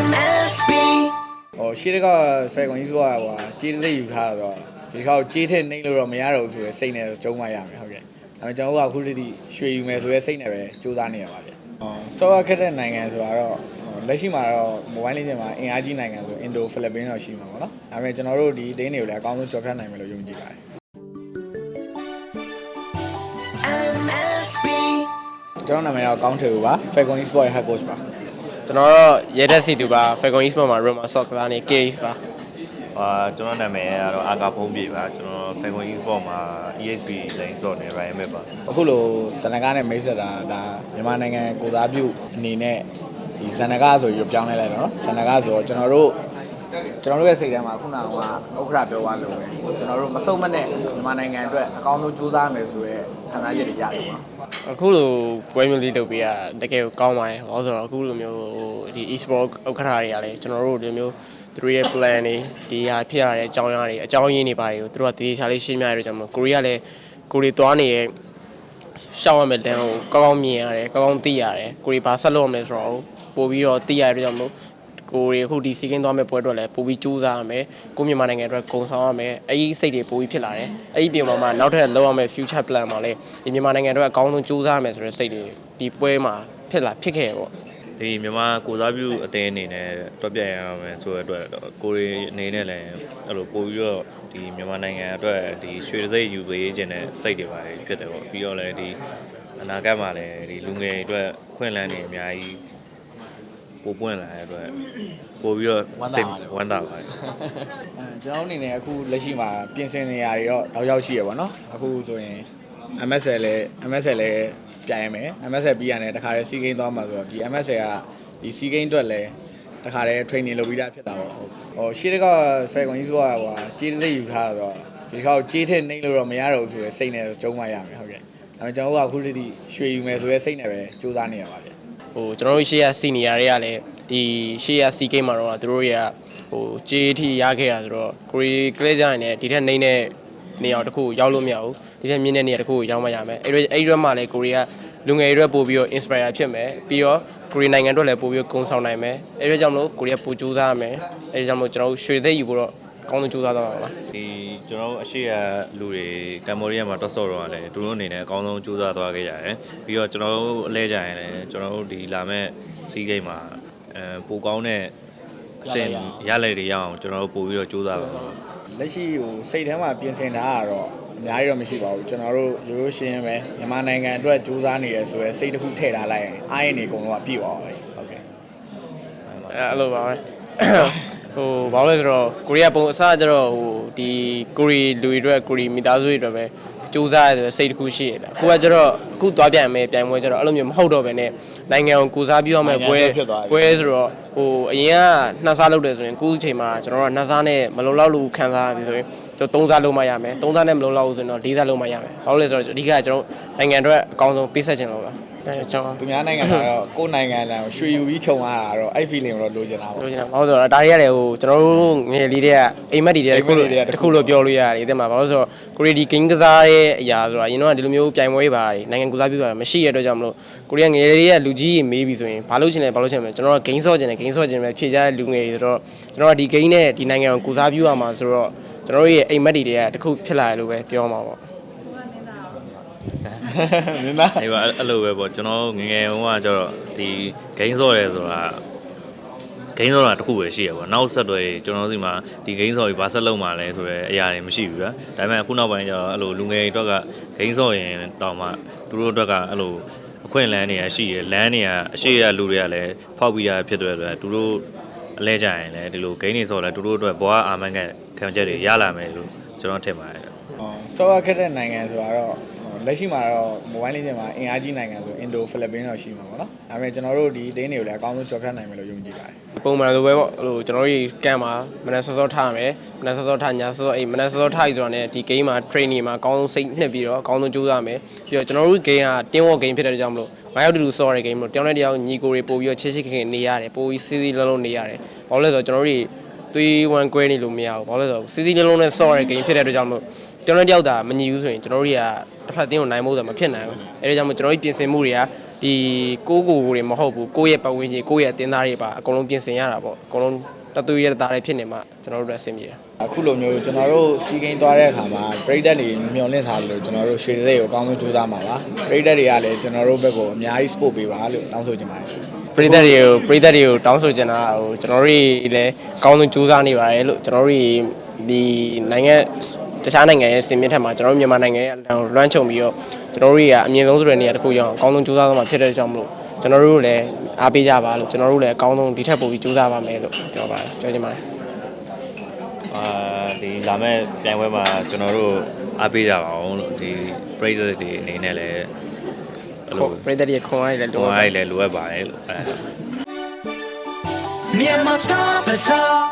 MSB ဟိုရှေ့တကဖဲကွန်ကြီးဆိုတာဟိုကြေးသိယူထားတော့ဒီခေါက်ကြေးထက်နှိမ့်လို့တော့မရတော့ဘူးဆိုရယ်စိတ်နဲ့ကျုံးမရမယ်ဟုတ်ကဲ့ဒါပေမဲ့ကျွန်တော်တို့ကအခုတည်းရွှေယူမယ်ဆိုရယ်စိတ်နဲ့ပဲစူးစမ်းနေရပါဗျဟောဆော့ရခက်တဲ့နိုင်ငံဆိုတာတော့လက်ရှိမှာတော့ mobile legend မှာအင်အားကြီးနိုင်ငံဆိုအင်ဒိုဖိလစ်ပင်းတော့ရှိမှာပေါ့နော်ဒါပေမဲ့ကျွန်တော်တို့ဒီဒင်းတွေကိုလည်းအကောင်းဆုံးကြော်ဖြတ်နိုင်မယ်လို့ယုံကြည်ပါတယ် MSB ကျွန်တော်နာမည်တော့ကောင်းထေဦးပါ Falcon Esport Head Coach ပါ ကျွန်တော်တော့ရဲတက်စီတူပါ Falcon East မှာ Roma Sock ကလာနေ case ပါအာကျွန်တော်နာမည်ကတော့အာကာဖုံးပြေပါကျွန်တော် Falcon Esport မှာ ESP လိန်ဆော့နေ Ryan Map ပါအခုလိုဇန်နကားနဲ့မိတ်ဆက်တာဒါမြန်မာနိုင်ငံကိုစားပြုအနေနဲ့ဒီဇန်နကားဆိုပြီးပြောင်းလဲလိုက်တော့နော်ဇန်နကားဆိုတော့ကျွန်တော်တို့ ကျွန်တော်တို့ရဲ့စိတ်ထဲမှာခုနကဥက္ခရာပြောသွားလို့ပဲကျွန်တော်တို့မဆုံးမနဲ့မြန်မာနိုင်ငံအတွက်အကောင်းဆုံးကြိုးစားမယ်ဆိုရဲခံစားချက်တွေရတယ်ပေါ့အခုလိုပွဲမျိုးလေးလုပ်ပေးရတကယ်ကိုကောင်းပါတယ်ဘာလို့ဆိုတော့အခုလိုမျိုးဟိုဒီ e-sport ဥက္ကဋ္ဌတွေကလည်းကျွန်တော်တို့ဒီလိုမျိုးသူတို့ရဲ့ plan တွေဒီဟာဖြစ်ရတဲ့အကြောင်းအရာတွေအကြောင်းရင်းတွေပါတယ်လို့သူတို့ကတည်ချာလေးရှင်းပြရတဲ့ကြောင့်မို့ကိုရီးယားလည်းကိုရီသွားနေရဲ့ရှောက်ရမယ်တန်းကိုကောင်းကောင်းမြင်ရတယ်ကောင်းကောင်းသိရတယ်ကိုရီဘာဆက်လုပ်ရမလဲဆိုတော့ပို့ပြီးတော့သိရတဲ့ကြောင့်မို့ ကိုရီအခုဒီစီကင်းသွားမဲ့ပွဲအတွက်လည်းပို့ပြီးစူးစမ်းရမယ်ကိုမြန်မာနိုင်ငံအတွက်ဂုံဆောင်ရမယ်အဲ့ဒီစိတ်တွေပို့ပြီးဖြစ်လာတယ်အဲ့ဒီပြင်မှာမှနောက်ထပ်လုပ်ရမယ့် future plan မှာလည်းဒီမြန်မာနိုင်ငံအတွက်အကောင်းဆုံးစူးစမ်းရမယ်ဆိုတဲ့စိတ်တွေဒီပွဲမှာဖြစ်လာဖြစ်ခဲ့ရပေါ့ဒီမြန်မာကိုစားပြုအသင်းအနေနဲ့တွက်ပြရအောင်မယ်ဆိုတဲ့အတွက်တော့ကိုရီအနေနဲ့လည်းအဲ့လိုပို့ပြီးတော့ဒီမြန်မာနိုင်ငံအတွက်ဒီရွှေတံဆိပ်ယူပေးခြင်းနဲ့စိတ်တွေပါတယ်ဖြစ်တယ်ပေါ့ပြီးတော့လည်းဒီအနာဂတ်မှာလည်းဒီလူငယ်တွေအတွက်ခွင့်လန်းနေအများကြီး ပို့ပွင့်လာတဲ့အတွက်ပို့ပြီးတော့စိတ်ဝမ်းသာပါတယ်အဲကျွန်တော်တို့အနေနဲ့အခုလက်ရှိမှာပြင်ဆင်နေရတွေတော့တော့ရောက်ရှိရပါတော့အခုဆိုရင် MSL လည်း MSL လည်းပြိုင်ရမယ် MSL ပြီးရတယ်တခါတည်းစီးကိန်းသွားမှာဆိုတော့ဒီ MSL ကဒီစီးကိန်းအတွက်လည်းတခါတည်း training လုပ်ပြီးသားဖြစ်တာပေါ့ဟုတ်ဟိုရှေ့တကဖဲကွန်ကြီးဆိုတာဟိုကြေးသိယူထားတော့ဒီခေါက်ကြေးထက်နှိမ့်လို့တော့မရတော့ဘူးဆိုရယ်စိတ်နဲ့ကျုံးမရမယ်ဟုတ်ကဲ့ဒါပေမဲ့ကျွန်တော်တို့ကအခုတည်းရွှေယူမယ်ဆိုရယ်စိတ်နဲ့ပဲစူးစမ်းနေရပါဗျ ဟိုကျွန်တော်တို့ရှေ့ရစီနီယာတွေကလည်းဒီရှေ့ရစီကိမ်းမှာတော့သူတို့တွေကဟိုကြေးထီရခဲ့တာဆိုတော့ကိုရီကလေးကြရင်လည်းဒီထက်နှိမ့်တဲ့နေရာတစ်ခုကိုရောက်လို့မရဘူးဒီထက်မြင့်တဲ့နေရာတစ်ခုကိုရောက်မှရမယ်အဲ့ဒီအဲ့ဒီတော့မှလည်းကိုရီကလူငယ်တွေအတွက်ပို့ပြီးတော့ inspire ဖြစ်မယ်ပြီးတော့ကိုရီနိုင်ငံအတွက်လည်းပို့ပြီးတော့ဂုဏ်ဆောင်နိုင်မယ်အဲ့ဒီကြောင့်မလို့ကိုရီကပို့ကြိုးစားရမယ်အဲ့ဒီကြောင့်မလို့ကျွန်တော်တို့ရွှေသိပ်ယူဖို့တော့ အကောင်းဆုံးကြိုးစားသွားမှာပါဒီကျွန်တော်တို့အရှိရလူတွေကမ်ဘောဒီးယားမှာတော့ဆော့တော့ရတယ်သူတို့အနေနဲ့အကောင်းဆုံးကြိုးစားသွားခဲ့ရတယ်ပြီးတော့ကျွန်တော်တို့အလဲကြရင်လည်းကျွန်တော်တို့ဒီလာမဲ့စီးဂိမ်းမှာအဲပိုကောင်းတဲ့အဆင့်ရလက်တွေရအောင်ကျွန်တော်တို့ပို့ပြီးတော့ကြိုးစားပါမယ်လက်ရှိဟိုစိတ်ထဲမှာပြင်ဆင်တာကတော့အများကြီးတော့မရှိပါဘူးကျွန်တော်တို့ရိုးရိုးရှင်းရှင်းပဲမြန်မာနိုင်ငံအတွက်ကြိုးစားနေရဆိုရယ်စိတ်တစ်ခုထည့်ထားလိုက်ရင်အားရင်နေအကုန်လုံးကပြည့်သွားပါပဲဟုတ်ကဲ့အဲ့လိုပါပဲ ဟိုဘာလို့လဲဆိုတော့ကိုရီးယားပုံအစားကျတော့ဟိုဒီကိုရီလူတွေအတွက်ကိုရီမိသားစုတွေအတွက်ပဲစူးစမ်းရတဲ့စိတ်တစ်ခုရှိရဗျအခုကကျတော့အခုသွားပြန်မယ်ပြန်ပွဲကျတော့အဲ့လိုမျိုးမဟုတ်တော့ဘဲနဲ့နိုင်ငံကိုကိုစားပြုရမယ်ပွဲပွဲဆိုတော့ဟိုအရင်ကနှစ်စားလုပ်တယ်ဆိုရင်အခုအချိန်မှာကျွန်တော်တို့ကနှစ်စားနဲ့မလုံလောက်လို့ခံစားရပြီဆိုရင်ကျွန်တော်သုံးစားလုံးမရမယ်သုံးစားနဲ့မလုံလောက်ဘူးဆိုရင်တော့လေးစားလုံးမရမယ်ဘာလို့လဲဆိုတော့အဓိကကျွန်တော်နိုင်ငံအတွက်အကောင်းဆုံးပေးဆက်ခြင်းလို့ပါ အဲကျွန်တော်သူများနိုင်ငံမှာတော့ကိုယ်နိုင်ငံလမ်းကိုရွှေယူပြီးခြုံရတာတော့အဲ့ feeling ကိုတော့လိုချင်တာပေါ့လို့ကျွန်တော်ဘာလို့ဆိုတော့ဒါတွေကလည်းဟိုကျွန်တော်တို့ငယ်လေးတွေကအိမ်မက်တွေတည်းတစ်ခုလို့တစ်ခုလို့ပြောလို့ရတယ်တဲ့မှာဘာလို့ဆိုတော့ကိုရီဒီဂိမ်းကစားရဲ့အရာဆိုတာအရင်တော့ဒီလိုမျိုးပြိုင်ပွဲတွေပါနိုင်ငံကူစားပြုတာမရှိရတဲ့အတွက်ကြောင့်မလို့ကိုရီးယားငယ်လေးတွေကလူကြီးကြီးမေးပြီဆိုရင်ဘာလို့ချင်လဲဘာလို့ချင်လဲကျွန်တော်ကဂိမ်းဆော့ချင်တယ်ဂိမ်းဆော့ချင်တယ်ဖြေကြတဲ့လူငယ်တွေဆိုတော့ကျွန်တော်ကဒီဂိမ်းနဲ့ဒီနိုင်ငံကိုကူစားပြုရမှာဆိုတော့ကျွန်တော်တို့ရဲ့အိမ်မက်တွေကတစ်ခုဖြစ်လာတယ်လို့ပဲပြောမှာပေါ့ မင်းသားအဲ့ပါအဲ့လိုပဲပေါ့ကျွန်တော်ငယ်ငယ်တုန်းကကျတော့ဒီဂိမ်းဆော့ရဲဆိုတာဂိမ်းဆော့တာတစ်ခုပဲရှိရပေါ့နောက်ဆက်တွဲကျွန်တော်တို့စီမှာဒီဂိမ်းဆော့ကြီးဘာဆက်လုံးမှာလဲဆိုတော့အရာတွေမရှိဘူးဗျာဒါပေမဲ့အခုနောက်ပိုင်းကျတော့အဲ့လိုလူငယ်တွေအတွက်ကဂိမ်းဆော့ရင်တောင်မှသူတို့အတွက်ကအဲ့လိုအခွင့်အလန်းတွေကရှိရလမ်းတွေကအရှိရလူတွေကလည်းဖောက်ပြီးရဖြစ်တဲ့အတွက်သူတို့အလဲကြရင်လည်းဒီလိုဂိမ်းတွေဆော့လဲသူတို့အတွက်ဘဝအာမန်ကခံချက်တွေရလာမယ်လို့ကျွန်တော်ထင်ပါတယ်ဆော့ရခက်တဲ့နိုင်ငံဆိုတာတော့ လက်ရှိမှာတော့ mobile legend မှာအင်အားကြီးနိုင်ငံဆိုအင်ဒိုဖိလစ်ပင်းတော့ရှိမှာပေါ့နော်ဒါပေမဲ့ကျွန်တော်တို့ဒီဒင်းတွေကိုလည်းအကောင်းဆုံးကြော်ဖြတ်နိုင်မယ်လို့ယုံကြည်ပါတယ်ပုံမှန်လိုပဲပေါ့ဟိုကျွန်တော်တို့ကမ်မှာမနက်စောစောထားမယ်မနက်စောစောထားညစောစောအိမ်မနက်စောစောထားပြီးဆိုတော့ねဒီ game မှာ training မှာအကောင်းဆုံးစိတ်နှစ်ပြီးတော့အကောင်းဆုံးကြိုးစားမယ်ပြီးတော့ကျွန်တော်တို့ game က team work game ဖြစ်တဲ့ကြောင့်မလို့မရောက်တူတူစောရတဲ့ game လို့တယောက်နဲ့တယောက်ညီကိုတွေပို့ပြီးတော့ချစ်ချစ်ခင်ခင်နေရတယ်ပို့ပြီးစီးစီးလုံးလုံးနေရတယ်ဘာလို့လဲဆိုတော့ကျွန်တော်တို့တွေ3 1 grade နေလို့မရဘူးဘာလို့လဲဆိုတော့စီးစီးလုံးလုံးနဲ့စောရတဲ့ game ဖြစ်တဲ့အတွက်ကြောင့်မလို့တယောက်နဲ့တယောက်သာမညီဘူးဆိုရင်ကျွန်တော်တို့တွေက တစ်ဖက်တင်းကိုနိုင်ဖို့ဆိုမဖြစ်နိုင်ဘူးအဲဒါကြောင့်မို့ကျွန်တော်တို့ပြင်ဆင်မှုတွေကဒီကိုကိုကိုတွေမဟုတ်ဘူးကိုယ့်ရဲ့ပတ်ဝန်းကျင်ကိုယ့်ရဲ့အတင်းသားတွေပါအကုန်လုံးပြင်ဆင်ရတာပေါ့အကုန်လုံးတသွေးရတာတွေဖြစ်နေမှကျွန်တော်တို့လည်းအဆင်ပြေတယ်အခုလိုမျိုးကျွန်တော်တို့စီကိန်းသွားတဲ့အခါမှာပရိသတ်တွေမျှော်လင့်ထားလို့ကျွန်တော်တို့ရွှေစိတ်ကိုအကောင်းဆုံးကြိုးစားမှာပါပရိသတ်တွေကလည်းကျွန်တော်တို့ဘက်ကိုအများကြီး support ပေးပါလို့တောင်းဆိုချင်ပါတယ်ပရိသတ်တွေကိုပရိသတ်တွေကိုတောင်းဆိုချင်တာဟိုကျွန်တော်တို့လည်းအကောင်းဆုံးကြိုးစားနေပါတယ်လို့ကျွန်တော်တို့ဒီနိုင်ငံ တခြားနိုင်ငံရဲ့စင်မြင့်ထက်မှာကျွန်တော်တို့မြန်မာနိုင်ငံရဲ့လွှမ်းခြုံပြီးတော့ကျွန်တော်တို့ကအမြင့်ဆုံးဆိုတဲ့နေရာတစ်ခုရောက်အကောင်းဆုံးကြိုးစားသွားမှာဖြစ်တဲ့ကြောင့်မလို့ကျွန်တော်တို့လည်းအားပေးကြပါလို့ကျွန်တော်တို့လည်းအကောင်းဆုံးဒီထက်ပိုပြီးကြိုးစားပါမယ်လို့ပြောပါတယ်ပြောချင်ပါတယ်အာဒီလာမဲ့ပြိုင်ပွဲမှာကျွန်တော်တို့အားပေးကြပါအောင်လို့ဒီ praise တွေအနေနဲ့လည်းအဲ့လိုပရိသတ်တွေခွန်အားတွေလည်းတော့လိုအပ်ပါတယ်အားလည်းလိုအပ်ပါတယ်လို့အဲ့ဒါ Myanmar Star Bazaar